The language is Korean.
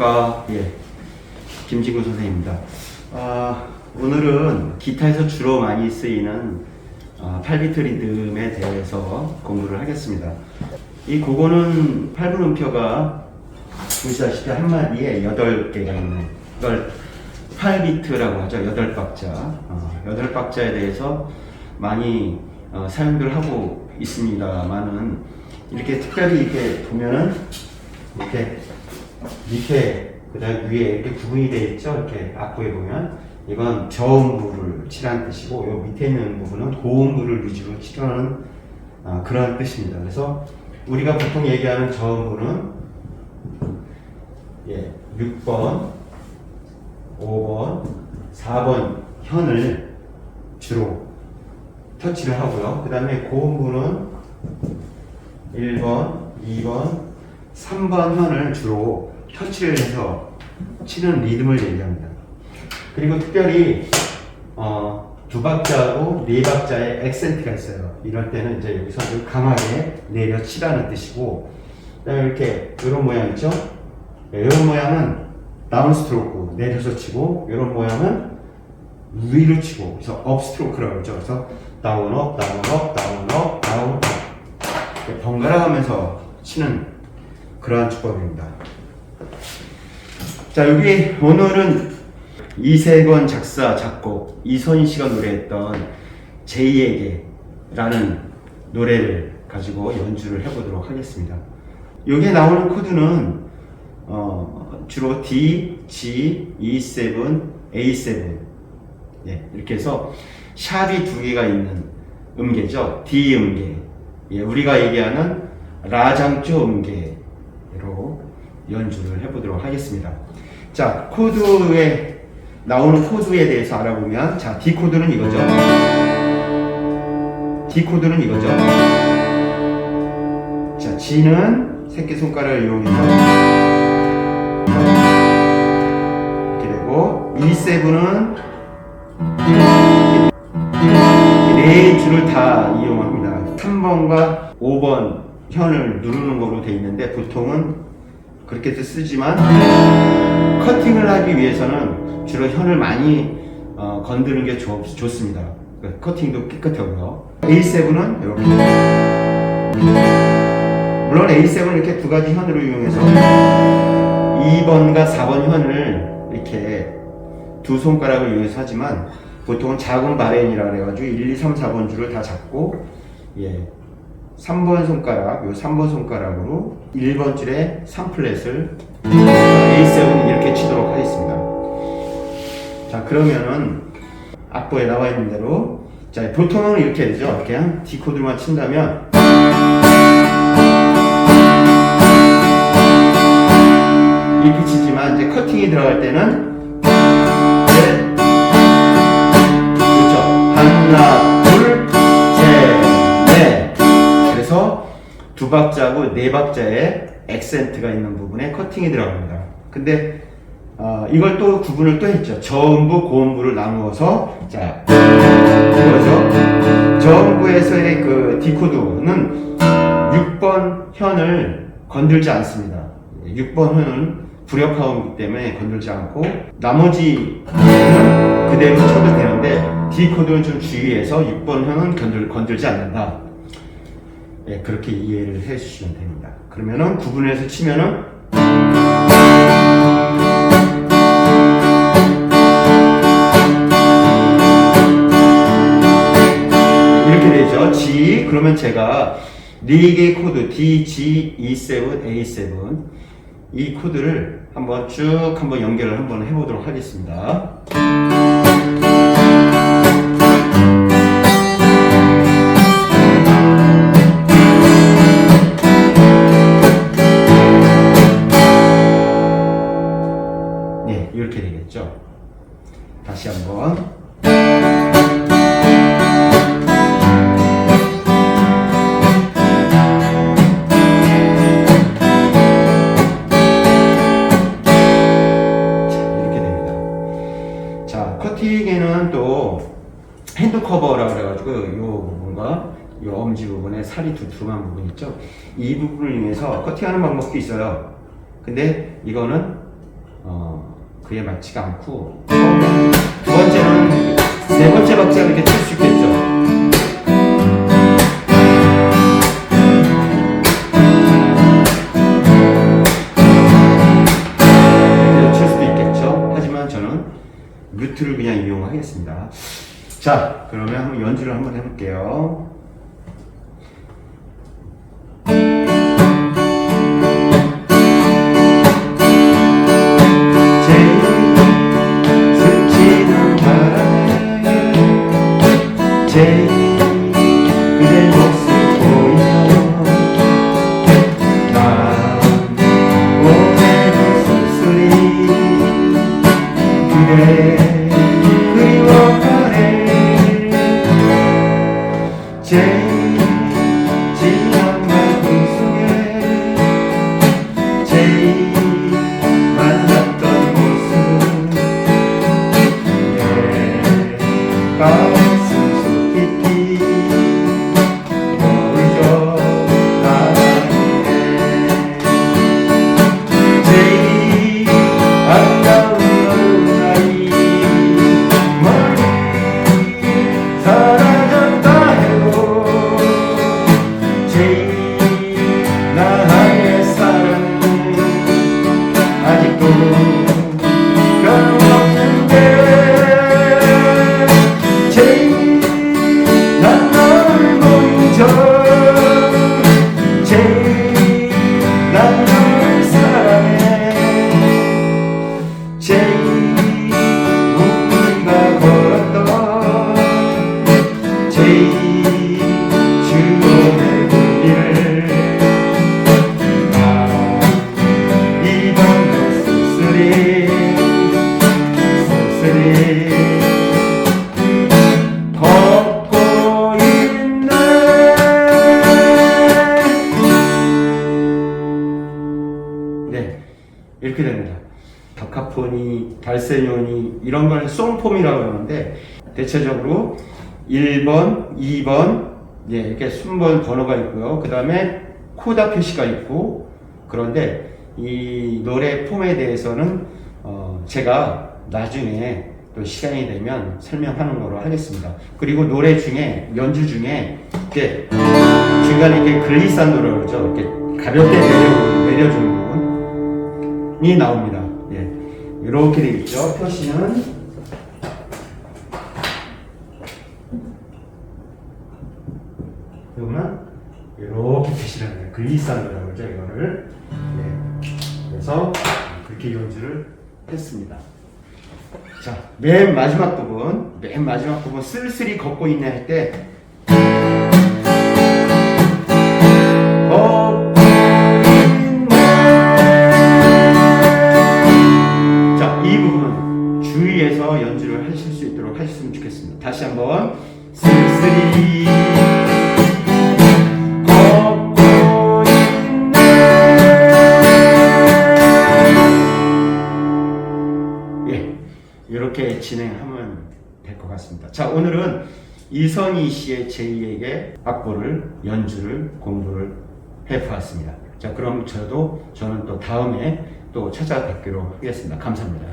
네, 안녕하십니까. 예, 김진구 선생입니다. 아, 오늘은 기타에서 주로 많이 쓰이는 아, 8비트 리듬에 대해서 공부를 하겠습니다. 이 곡어는 8분 음표가 보시다시피 한 마디에 8개가 있는 걸 8비트라고 하죠. 8박자. 어, 8박자에 대해서 많이 어, 사용들 하고 있습니다만은 이렇게 특별히 이렇게 보면은 이렇게 밑에 그다음 위에 이렇게 구분이 되어 있죠. 이렇게 악보에 보면 이건 저음부를 칠하는 뜻이고 요 밑에 있는 부분은 고음부를 위주로 칠하는 아, 그러한 뜻입니다. 그래서 우리가 보통 얘기하는 저음부는 예, 6번, 5번, 4번 현을 주로 터치를 하고요. 그 다음에 고음부는 1번, 2번, 3번 현을 주로 터치를 해서 치는 리듬을 얘기합니다. 그리고 특별히 어, 두 박자하고 네 박자의 액센트가 있어요. 이럴 때는 이제 여기서 아주 강하게 내려치라는 뜻이고, 그다음에 이렇게 이런 모양 있죠? 네, 이런 모양은 다운 스트로크 내려서 치고, 이런 모양은 위로 치고, 그래서 업 스트로크라고 그러죠. 그래서 다운 업, 다운 업, 다운 업, 다운 업. 번갈아 가면서 치는 그러한 주법입니다. 자, 여기 오늘은 이세권 작사, 작곡, 이선희 씨가 노래했던 제이에게라는 노래를 가지고 연주를 해보도록 하겠습니다. 여기에 나오는 코드는 어, 주로 D, G, E7, A7 예, 이렇게 해서 샵이 두 개가 있는 음계죠. D 음계. 예, 우리가 얘기하는 라장조 음계로 연주를 해보도록 하겠습니다. 자, 코드에 나오는 코드에 대해서 알아보면 자, D 코드는 이거죠. D 코드는 이거죠. 자, G는 새끼 손가락을 이용해서 이렇게 되고 E7은 네 줄을 다 이용합니다. 3번과 5번 현을 누르는 거로 돼 있는데 보통은 그렇게 해서 쓰지만 커팅을 하기 위해서는 주로 현을 많이 어, 건드는 게 좋, 좋습니다. 그러니까 커팅도 깨끗하고요. A7은 이렇게 물론 A7은 이렇게 두 가지 현으로 이용해서 2번과 4번 현을 이렇게 두 손가락을 이용해서 하지만 보통은 작은 바렌이라 그래가지고 1, 2, 3, 4번 줄을 다 잡고 예 3번 손가락 요 3번 손가락으로 1번 줄에 3플랫을 A7 이렇게 치도록 하겠습니다. 자 그러면은 악보에 나와 있는 대로 자 보통은 이렇게 되죠. 그냥 D 코드만 친다면. 이렇게 치지만 이제 커팅이 들어갈 때는 네 박자에 액센트가 있는 부분에 커팅이 들어갑니다. 근데 어, 이걸 또 구분을 또 했죠. 저음부 고음부를 나누어서 자 이거죠 저음부에서의 그 디코드는 6번 현을 건들지 않습니다. 6번 현은 불협화음이기 때문에 건들지 않고 나머지 그대로 쳐도 되는데 D 코드는 좀 주의해서 6번 현은 건들, 건들지 않는다. 예, 그렇게 이해를 해 주시면 됩니다. 그러면은 구분해서 치면은 이렇게 되죠. G 그러면 제가 네 개의 코드 D, G, E7, A7 이 코드를 한번 쭉 한번 연결을 한번 해보도록 하겠습니다. 부분에 살이 두툼한 부분 있죠? 이 부분을 이용해서 커팅하는 방법도 있어요. 근데 이거는 어, 그에 맞지가 않고 두 번째는 네 번째 박자 이렇게 칠 수 있겠죠. 뮤트를 그냥 이용하겠습니다. 자, 그러면 한번 연주를 한번 해볼게요. 그 네 이렇게 됩니다 다카포니, 달세뇨니 이런 걸 송폼이라고 그러는데 대체적으로 1번, 2번 예, 이렇게 순번 번호가 있고요 그 다음에 코다 표시가 있고 그런데 이 노래 폼에 대해서는 어, 제가 나중에 또 시간이 되면 설명하는 거로 하겠습니다. 그리고 노래 중에 연주 중에 이렇게 중간에 이렇게 글리산도라고 그러죠. 이렇게 가볍게 내려 내려주는 부분이 나옵니다. 예, 이렇게 되어 있죠. 표시는 그러면 이렇게 표시를 해요. 글리산도라고 그러죠. 이거를 예, 그래서 그렇게 연주를 했습니다. 자, 맨 마지막 부분, 맨 마지막 부분 쓸쓸히 걷고 있네 할 때. 이렇게 진행하면 될 것 같습니다. 자, 오늘은 이선희 씨의 제2에게 악보를 연주를 공부를 해보았습니다. 자, 그럼 저도 저는 또 다음에 또 찾아뵙기로 하겠습니다. 감사합니다.